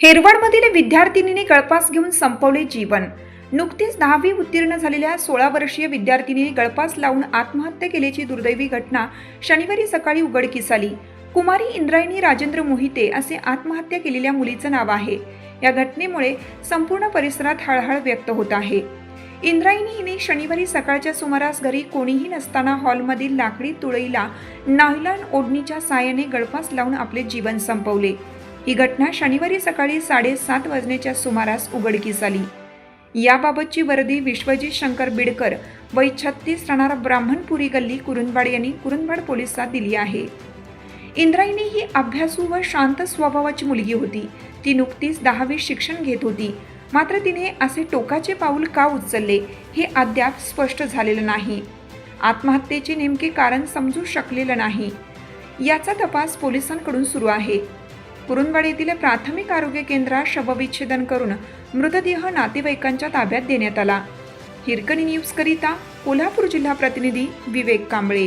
हेरवाडमधील विद्यार्थिनीने गळपास घेऊन संपवले जीवन. नुकतीच दहावी उत्तीर्ण झालेल्या सोळा वर्षीय विद्यार्थिनीने गळपास लावून आत्महत्या केल्याची दुर्दैवी घटना शनिवारी सकाळी उघडकीस आली. कुमारी इंद्रायणी राजेंद्र मोहिते असे आत्महत्या केलेल्या मुलीचं नाव आहे. या घटनेमुळे संपूर्ण परिसरात हळहळ व्यक्त होत आहे. इंद्रायणी हिने शनिवारी सकाळच्या सुमारास घरी कोणीही नसताना हॉलमधील लाकडी तुळईला नायलॉन ओढणीच्या साहाय्याने गळपास लावून आपले जीवन संपवले. ही घटना शनिवारी सकाळी साडेसात वाजण्याच्या सुमारास उघडकीस आली. याबाबतची वर्दी विश्वजित शंकर बिडकर वय छत्तीस राहणार ब्राह्मणपुरी गल्ली कुरुंदवाड यांनी कुरुंदवाड पोलिसात दिली आहे. इंद्रायणी ही अभ्यासू व शांत स्वभावाची मुलगी होती. ती नुकतीच दहावी शिक्षण घेत होती. मात्र तिने असे टोकाचे पाऊल का उचलले हे अद्याप स्पष्ट झालेलं नाही. आत्महत्येचे नेमके कारण समजू शकलेलं नाही. याचा तपास पोलिसांकडून सुरू आहे. कुरुंदवाड येथील प्राथमिक आरोग्य केंद्रात शवविच्छेदन करून मृतदेह नातेवाईकांच्या ताब्यात देण्यात आला. हिरकणी न्यूजकरिता कोल्हापूर जिल्हा प्रतिनिधी विवेक कांबळे.